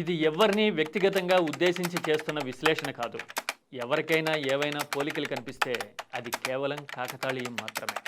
ఇది ఎవరిని వ్యక్తిగతంగా ఉద్దేశించి చేస్తున్న విశ్లేషణ కాదు. ఎవరికైనా ఏవైనా పోలికలు కనిపిస్తే అది కేవలం కాకతాళీయం మాత్రమే.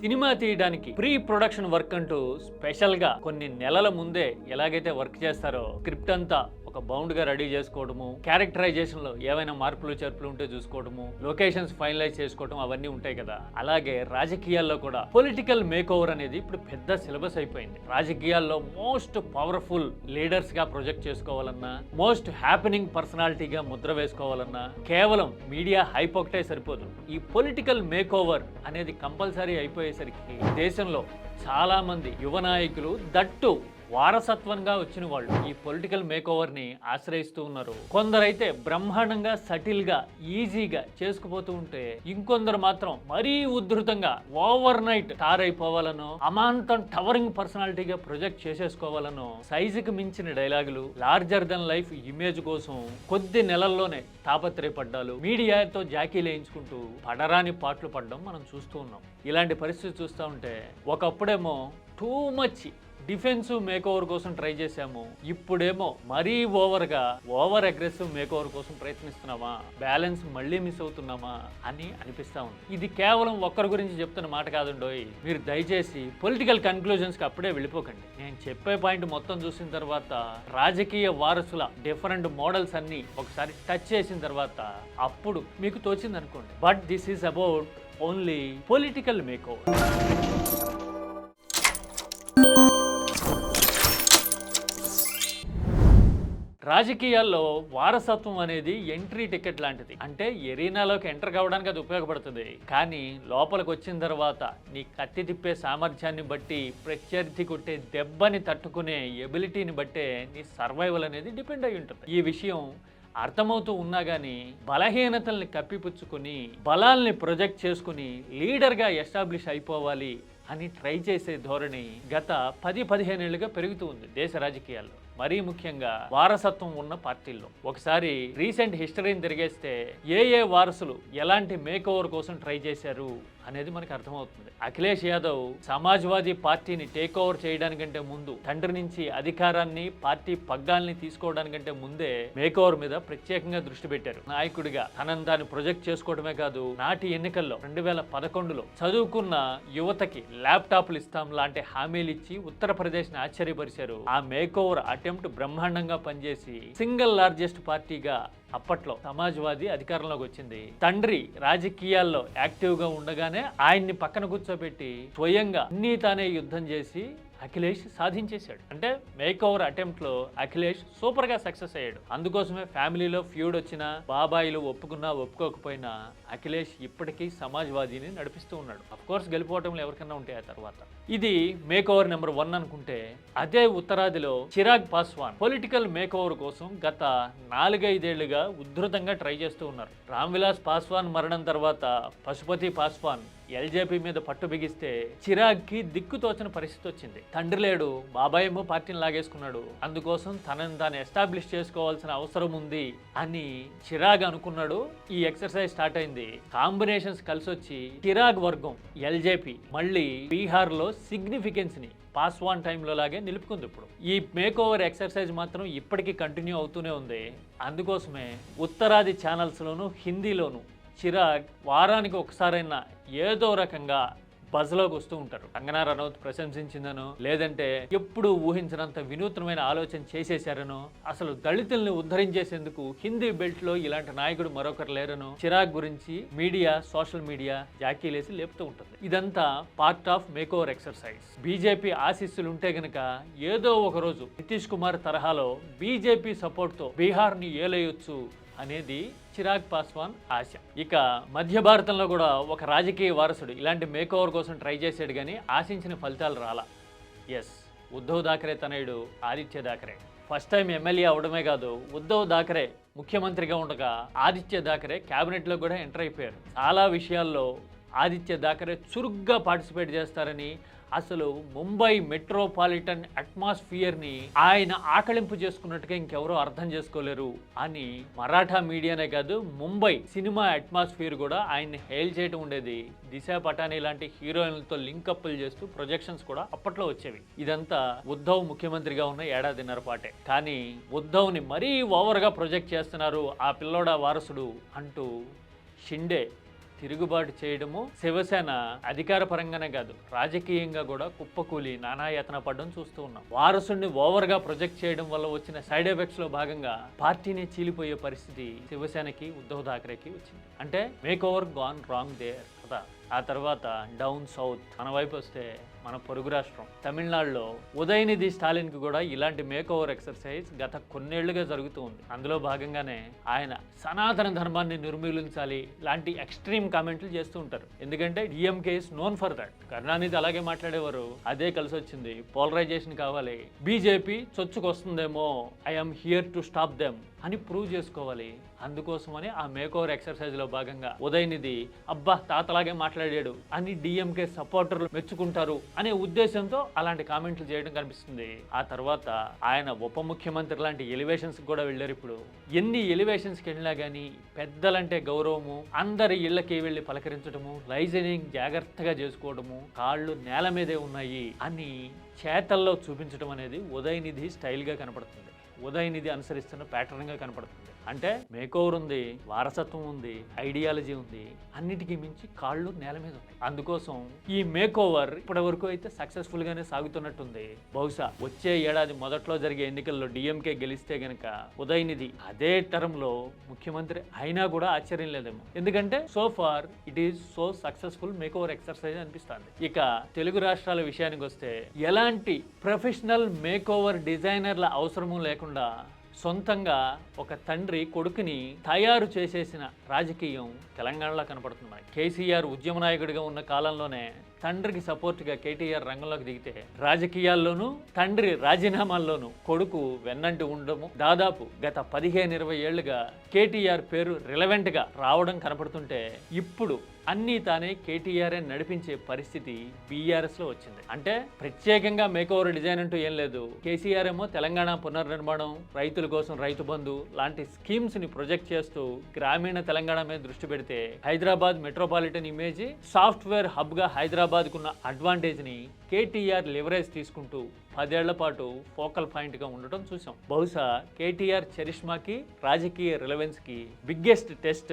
సినిమా తీయడానికి ప్రీ ప్రొడక్షన్ వర్క్ అంటూ స్పెషల్గా కొన్ని నెలల ముందే ఎలాగైతే వర్క్ చేస్తారో స్క్రిప్ట్ అంతా ఒక బౌండ్గా రెడీ చేసుకోవడము క్యారెక్టరైజేషన్లో ఏవైనా మార్పులు చేర్పులు ఉంటే చూసుకోవడము లొకేషన్స్ ఫైనలైజ్ చేసుకోవడం అవన్నీ ఉంటాయి కదా. అలాగే రాజకీయాల్లో కూడా పొలిటికల్ మేక్ ఓవర్ అనేది ఇప్పుడు పెద్ద సిలబస్ అయిపోయింది. రాజకీయాల్లో మోస్ట్ పవర్ఫుల్ లీడర్స్గా ప్రొజెక్ట్ చేసుకోవాలన్నా మోస్ట్ హ్యాపెనింగ్ పర్సనాలిటీగా ముద్ర వేసుకోవాలన్నా కేవలం మీడియా హైప్ ఒకటే సరిపోదు. ఈ పొలిటికల్ మేక్ ఓవర్ అనేది కంపల్సరీ అయిపోయేసరికి దేశంలో చాలా మంది యువ నాయకులు దట్టు వారసత్వంగా వచ్చిన వాళ్ళు ఈ పొలిటికల్ మేకోవర్ని ఆశ్రయిస్తూ ఉన్నారు. కొందరైతే బ్రహ్మాండంగా సటిల్గా ఈజీగా చేసుకుపోతూ ఉంటే ఇంకొందరు మాత్రం మరీ ఉధృతంగా ఓవర్ నైట్ టార్ అయిపోవాలనో అమాంతం టవరింగ్ పర్సనాలిటీగా ప్రొజెక్ట్ చేసేసుకోవాలనో సైజుకి మించిన డైలాగులు లార్జర్ దెన్ లైఫ్ ఇమేజ్ కోసం కొద్ది నెలల్లోనే తాపత్రయపడ్డాలు. మీడియాతో జాకీ లేయించుకుంటూ పడరాని పాటలు పడడం మనం చూస్తూ ఉన్నాం. ఇలాంటి పరిస్థితి చూస్తూ ఉంటే ఒకప్పుడేమో too much defensive makeover కోసం ట్రై చేశాము. ఇప్పుడేమో మరీ ఓవర్గా ఓవర్ అగ్రెసివ్ మేక్ ఓవర్ కోసం ప్రయత్నిస్తున్నామా? బ్యాలెన్స్ మళ్ళీ మిస్ అవుతున్నామా? అని అనిపిస్తా ఉంది. ఇది కేవలం ఒక్కరి గురించి చెప్తున్న మాట కాదుండోయ్. మీరు దయచేసి పొలిటికల్ కన్క్లూజన్స్కి అప్పుడే వెళ్ళిపోకండి. నేను చెప్పే పాయింట్ మొత్తం చూసిన తర్వాత రాజకీయ వారసుల డిఫరెంట్ మోడల్స్ అన్ని ఒకసారి టచ్ చేసిన తర్వాత అప్పుడు మీకు తోచింది అనుకోండి but this is about only political makeover రాజకీయాల్లో వారసత్వం అనేది ఎంట్రీ టికెట్ లాంటిది. అంటే ఎరీనాలోకి ఎంటర్ కావడానికి అది ఉపయోగపడుతుంది. కానీ లోపలికి వచ్చిన తర్వాత నీ కత్తి తిప్పే సామర్థ్యాన్ని బట్టి ప్రత్యర్థి కొట్టే దెబ్బని తట్టుకునే ఎబిలిటీని బట్టే నీ సర్వైవల్ అనేది డిపెండ్ అయి ఉంటుంది. ఈ విషయం అర్థమవుతూ ఉన్నా కానీ బలహీనతల్ని కప్పిపుచ్చుకొని బలాల్ని ప్రొజెక్ట్ చేసుకుని లీడర్గా ఎస్టాబ్లిష్ అయిపోవాలి అని ట్రై చేసే ధోరణి గత పది పదిహేనేళ్ళుగా పెరుగుతూ ఉంది దేశ రాజకీయాల్లో. మరీ ముఖ్యంగా వారసత్వం ఉన్న పార్టీల్లో. ఒకసారి రీసెంట్ హిస్టరీని తిరిగేస్తే ఏ ఏ వారసులు ఎలాంటి మేక్ ఓవర్ కోసం ట్రై చేశారు అనేది మనకు అర్థమవుతుంది. అఖిలేష్ యాదవ్ సమాజ్వాదీ పార్టీని టేక్ ఓవర్ చేయడానికంటే ముందు తండ్రి నుంచి అధికారాన్ని పార్టీ పగ్గాల్ని తీసుకోవడానికంటే ముందే మేక్ ఓవర్ మీద ప్రత్యేకంగా దృష్టి పెట్టారు. నాయకుడిగా తనను తాను ప్రొజెక్ట్ చేసుకోవడమే కాదు నాటి ఎన్నికల్లో రెండు వేల పదకొండులో చదువుకున్న యువతకి ల్యాప్టాప్లు ఇస్తాం లాంటి హామీలు ఇచ్చి ఉత్తరప్రదేశ్ని ఆశ్చర్యపరిచారు. ఆ మేక్ ఓవర్ అటెంప్ట్ బ్రహ్మాండంగా పనిచేసి సింగిల్ లార్జెస్ట్ పార్టీగా అప్పట్లో సమాజ్వాదీ అధికారంలోకి వచ్చింది. తండ్రి రాజకీయాల్లో యాక్టివ్గా ఉండగానే ఆయన్ని పక్కన కూర్చోబెట్టి స్వయంగా అన్నీ తానే యుద్ధం చేసి అఖిలేష్ సాధించేశాడు. అంటే మేక్ ఓవర్ అటెంప్ట్లో అఖిలేష్ సూపర్గా సక్సెస్ అయ్యాడు. అందుకోసమే ఫ్యామిలీలో ఫ్యూడ్ వచ్చినా బాబాయిలు ఒప్పుకున్నా ఒప్పుకోకపోయినా అఖిలేష్ ఇప్పటికీ సమాజ్వాదీని నడిపిస్తూ ఉన్నాడు. కోర్స్ గెలిపోవటంలో ఎవరికన్నా ఉంటాయి ఆ తర్వాత. ఇది మేక్ ఓవర్ నెంబర్ వన్ అనుకుంటే అదే ఉత్తరాదిలో Chirag Paswan political makeover కోసం గత నాలుగైదేళ్ళుగా ఉధృతంగా ట్రై చేస్తూ ఉన్నారు. రామ్ విలాస్ పాస్వాన్ మరణం తర్వాత పశుపతి పాస్వాన్ ఎల్జేపీ మీద పట్టు బిగిస్తే చిరాగ్కి దిక్కు తోచిన పరిస్థితి వచ్చింది. తండ్రి లేడు బాబాయ్ ఏమో పార్టీని లాగేసుకున్నాడు. అందుకోసం తనని తాను ఎస్టాబ్లిష్ చేసుకోవాల్సిన అవసరం ఉంది అని చిరాగ్ అనుకున్నాడు. ఈ ఎక్సర్సైజ్ స్టార్ట్ అయింది. కాంబినేషన్స్ కలిసి వచ్చి చిరాగ్ వర్గం ఎల్జేపీ మళ్ళీ బీహార్లో సిగ్నిఫికెన్స్ని పాస్వాన్ టైంలో లాగే నిలుపుకుంది ఇప్పుడు. ఈ మేక్ ఓవర్ ఎక్సర్సైజ్ మాత్రం ఇప్పటికీ కంటిన్యూ అవుతూనే ఉంది. అందుకోసమే ఉత్తరాది ఛానల్స్లోను హిందీలోను చిరాగ్ వారానికి ఒకసారైనా ఏదో రకంగా బజ్లోకి వస్తూ ఉంటారు. కంగనా రనౌత్ ప్రశంసించిందనో లేదంటే ఎప్పుడు ఊహించినంత వినూత్నమైన ఆలోచన చేసేశారనో అసలు దళితుల్ని ఉద్ధరించేసేందుకు హిందీ బెల్ట్లో ఇలాంటి నాయకుడు మరొకరు లేరనో చిరాగ్ గురించి మీడియా సోషల్ మీడియా జాకీలేసి లేపుతూ ఉంటుంది. ఇదంతా part of makeover exercise. BJP ఆశీస్సులు ఉంటే గనక ఏదో ఒక రోజు నితీష్ కుమార్ తరహాలో బీజేపీ సపోర్ట్తో బీహార్ని ఏలేయొచ్చు అనేది చిరాగ్ పాస్వాన్ ఆశ. ఇక మధ్య భారతంలో కూడా ఒక రాజకీయ వారసుడు ఇలాంటి మేకోవర్ కోసం ట్రై చేశాడు కానీ ఆశించిన ఫలితాలు రాలా. ఎస్ ఉద్ధవ్ దాకరే తనయుడు Aaditya Thackeray first time MLA అవడమే కాదు ఉద్ధవ్ దాకరే ముఖ్యమంత్రిగా ఉండగా ఆదిత్య దాకరే క్యాబినెట్లో కూడా ఎంటర్ అయిపోయారు. చాలా విషయాల్లో ఆదిత్య దాకరే చురుగ్గా పార్టిసిపేట్ చేస్తారని అసలు ముంబై మెట్రోపాలిటన్ అట్మాస్ఫియర్ని ఆయన ఆకలింపు చేసుకున్నట్టుగా ఇంకెవరూ అర్థం చేసుకోలేరు అని మరాఠా మీడియానే కాదు ముంబై సినిమా అట్మాస్ఫియర్ కూడా ఆయన్ని హెయిల్ చేయటం ఉండేది. దిశా పటాని లాంటి హీరోయిన్లతో లింకప్లు చేస్తూ ప్రొజెక్షన్స్ కూడా అప్పట్లో వచ్చేవి. ఇదంతా ఉద్ధవ్ ముఖ్యమంత్రిగా ఉన్న ఏడాదిన్నర పాటే. కానీ ఉద్ధవ్ని మరీ ఓవర్గా ప్రొజెక్ట్ చేస్తున్నారు ఆ పిల్లోడా వారసుడు అంటూ షిండే తిరుగుబాటు చేయడము శివసేన అధికార పరంగానే కాదు రాజకీయంగా కూడా కుప్పకూలి నానాయాతన పడడం చూస్తూ ఉన్నాం. వారసుడిని ఓవర్గా ప్రొజెక్ట్ చేయడం వల్ల వచ్చిన సైడ్ ఎఫెక్ట్స్లో భాగంగా పార్టీని చీలిపోయే పరిస్థితి శివసేనకి ఉద్ధవ్ ఠాక్రేకి వచ్చింది. అంటే makeover gone wrong there కదా. ఆ తర్వాత డౌన్ సౌత్ మన వైపు వస్తే మన పొరుగు రాష్ట్రం. తమిళనాడులో ఉదయనిధి స్టాలిన్కి కూడా ఇలాంటి మేక్ ఓవర్ ఎక్సర్సైజ్ గత కొన్నేళ్ళుగా జరుగుతూ ఉంది. అందులో భాగంగానే ఆయన సనాతన ధర్మాన్ని నిర్మూలించాలి లాంటి ఎక్స్ట్రీమ్ కామెంట్లు చేస్తూ ఉంటారు. ఎందుకంటే DMK is known for that Karunanidhi అలాగే మాట్లాడేవారు అదే కలిసి వచ్చింది. పోలరైజేషన్ కావాలి. BJP చొచ్చుకొస్తుందేమో I'm here to stop them అని ప్రూవ్ చేసుకోవాలి. అందుకోసమని ఆ మేక్ ఓవర్ భాగంగా ఉదయనిధి అబ్బా తాతలాగే మాట్లాడాడు. అని డిఎంకే సపోర్టర్లు మెచ్చుకుంటారు అనే ఉద్దేశంతో అలాంటి కామెంట్లు చేయడం కనిపిస్తుంది. ఆ తర్వాత ఆయన ఉప ముఖ్యమంత్రి లాంటి ఎలివేషన్స్ కూడా వెళ్ళారు ఇప్పుడు. ఎన్ని ఎలివేషన్స్కి వెళ్ళినా కానీ పెద్దలంటే గౌరవము అందరి ఇళ్ళకి వెళ్ళి పలకరించడము లైజనింగ్ జాగ్రత్తగా చేసుకోవడము కాళ్ళు నేల మీదే ఉన్నాయి అని చేతల్లో చూపించడం అనేది ఉదయనిధి స్టైల్గా కనపడుతుంది. ఉదయనిధి అనుసరిస్తున్న ప్యాటర్న్గా కనపడుతుంది. అంటే మేకోవర్ ఉంది వారసత్వం ఉంది ఐడియాలజీ ఉంది అన్నిటికీ మించి కాళ్ళు నేల మీద ఉన్నాయి. అందుకోసం ఈ మేకోవర్ ఇప్పటి వరకు అయితే సక్సెస్ఫుల్ గానే సాగుతున్నట్టుంది. బహుశా వచ్చే ఏడాది మొదట్లో జరిగే ఎన్నికల్లో డిఎంకే గెలిస్తే గనక ఉదయనిధి అదే టర్మ్లో ముఖ్యమంత్రి అయినా కూడా ఆశ్చర్యం లేదేమో. ఎందుకంటే so far it is so successful makeover exercise అనిపిస్తుంది. ఇక తెలుగు రాష్ట్రాల విషయానికి వస్తే ఎలాంటి ప్రొఫెషనల్ మేకోవర్ డిజైనర్ల అవసరము లేకుండా సొంతంగా ఒక తండ్రి కొడుకుని తయారు చేసేసిన రాజకీయం తెలంగాణలో కనపడుతుంది మనకి. కేసీఆర్ ఉద్యమ నాయకుడిగా ఉన్న కాలంలోనే తండ్రికి సపోర్ట్గా కేటీఆర్ రంగంలోకి దిగితే రాజకీయాల్లోనూ తండ్రి రాజీనామాల్లోనూ కొడుకు వెన్నంటి ఉండడము. దాదాపు గత పదిహేను ఇరవై ఏళ్ళుగా కేటీఆర్ పేరు రిలవెంట్గా రావడం కనపడుతుంటే ఇప్పుడు అన్నీ తానే కేటీఆర్ఏ నడిపించే పరిస్థితి బీఆర్ఎస్లో వచ్చింది. అంటే ప్రత్యేకంగా మేకోవర్ డిజైన్ అంటూ ఏం లేదు. కేసీఆర్ ఏమో తెలంగాణ పునర్నిర్మాణం రైతుల కోసం రైతు బంధు లాంటి స్కీమ్స్ని ప్రొజెక్ట్ చేస్తూ గ్రామీణ తెలంగాణ మీద దృష్టి పెడితే హైదరాబాద్ మెట్రోపాలిటన్ ఇమేజ్ సాఫ్ట్వేర్ హబ్గా హైదరాబాద్కున్న అడ్వాంటేజ్ని కేటీఆర్ లివరేజ్ తీసుకుంటూ పదేళ్ళ పాటు ఫోకల్ పాయింట్గా ఉండటం చూసాం బహుశా కేటీఆర్ చరిష్మాకి రాజకీయ రిలవెన్స్కి బిగ్గెస్ట్ టెస్ట్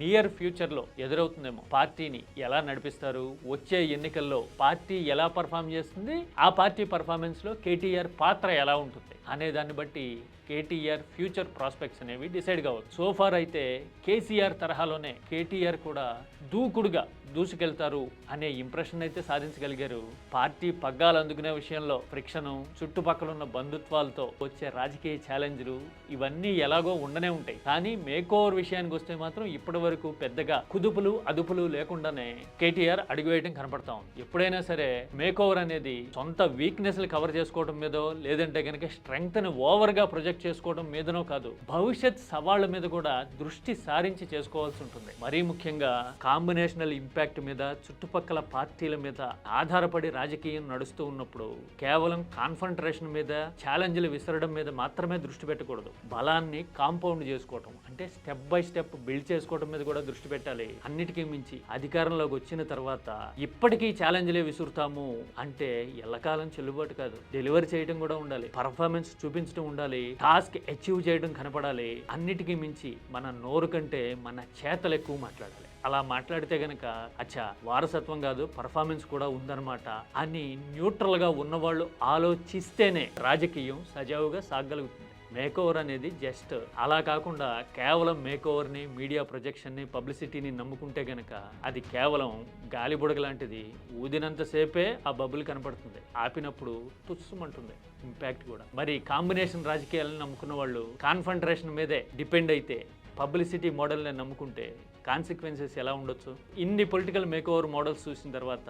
నియర్ ఫ్యూచర్లో ఎదురవుతుందేమో. పార్టీని ఎలా నడిపిస్తారు? వచ్చే ఎన్నికల్లో పార్టీ ఎలా పర్ఫామ్ చేస్తుంది? ఆ పార్టీ పర్ఫార్మెన్స్లో కేటీఆర్ పాత్ర ఎలా ఉంటుంది? అనే దాన్ని బట్టి కేటీఆర్ ఫ్యూచర్ ప్రాస్పెక్ట్స్ అనేవి డిసైడ్ కావచ్చు. సో ఫార్ అయితే కేసీఆర్ తరహాలోనే కేటీఆర్ కూడా దూకుడుగా దూసుకెళ్తారు అనే ఇంప్రెషన్ అయితే సాధించగలిగారు. పార్టీ పగ్గాలు అందుకునే విషయంలో ఫ్రిక్షను చుట్టుపక్కల ఉన్న బంధుత్వాలతో వచ్చే రాజకీయ ఛాలెంజ్లు ఇవన్నీ ఎలాగో ఉండనే ఉంటాయి. కానీ మేకోవర్ విషయానికి వస్తే మాత్రం ఇప్పటి వరకు పెద్దగా కుదుపులు అదుపులు లేకుండానే కేటీఆర్ అడుగువేయడం కనపడతా ఉంది. ఎప్పుడైనా సరే మేకోవర్ అనేది సొంత వీక్నెస్లు కవర్ చేసుకోవడం మీదో లేదంటే కనుక స్ట్రెంగ్త్ని ఓవర్గా ప్రొజెక్ట్ చేసుకోవడం మీదనో కాదు భవిష్యత్ సవాళ్ళ మీద కూడా దృష్టి సారించి చేసుకోవాల్సి ఉంటుంది. మరీ ముఖ్యంగా కాంబినేషనల్ ఇంపాక్ట్ మీద చుట్టుపక్కల పార్టీల మీద ఆధారపడి రాజకీయం నడుస్తూ ఉన్నప్పుడు కేవలం కాన్ఫంట్రేషన్ మీద ఛాలెంజ్లు విసరడం మీద మాత్రమే దృష్టి పెట్టకూడదు. బలాన్ని కాంపౌండ్ చేసుకోవటం అంటే స్టెప్ బై స్టెప్ బిల్డ్ చేసుకోవడం మీద కూడా దృష్టి పెట్టాలి. అన్నిటికీ మించి అధికారంలోకి వచ్చిన తర్వాత ఇప్పటికీ ఛాలెంజ్లే విసురుతాము అంటే ఎల్లకాలం చెల్లుబాటు కాదు. డెలివరీ చేయడం కూడా ఉండాలి. పర్ఫార్మెన్స్ చూపించడం ఉండాలి టాస్క్ అచీవ్ చేయడం కనపడాలి అన్నిటికీ మించి మన నోరు కంటే మన చేతలు ఎక్కువ మాట్లాడాలి. అలా మాట్లాడితే గనక అచ్చా వారసత్వం కాదు పర్ఫార్మెన్స్ కూడా ఉందన్నమాట అని న్యూట్రల్గా ఉన్నవాళ్ళు ఆలోచిస్తేనే రాజకీయం సజావుగా సాగలుగుతుంది. మేకోవర్ అనేది జస్ట్ అలా కాకుండా కేవలం మేకోవర్ని మీడియా ప్రొజెక్షన్ని పబ్లిసిటీని నమ్ముకుంటే గనక అది కేవలం గాలి బుడగ లాంటిది ఊదినంతసేపే ఆ బబుల్ కనపడుతుంది. ఆపినప్పుడు తుస్సుమంటుంది. ఇంపాక్ట్ కూడా. మరి కాంబినేషన్ రాజకీయాలను నమ్ముకున్న వాళ్ళు కాన్ఫంట్రేషన్ మీదే డిపెండ్ అయితే పబ్లిసిటీ మోడల్ని నమ్ముకుంటే కాన్సిక్వెన్సెస్ ఎలా ఉండొచ్చు? ఇన్ని పొలిటికల్ మేకోవర్ మోడల్స్ చూసిన తర్వాత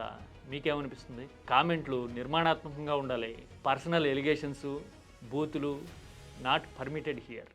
మీకేమనిపిస్తుంది? కామెంట్లు నిర్మాణాత్మకంగా ఉండాలి. పర్సనల్ ఎలిగేషన్స్ బూతులు నాట్ పర్మిటెడ్ హియర్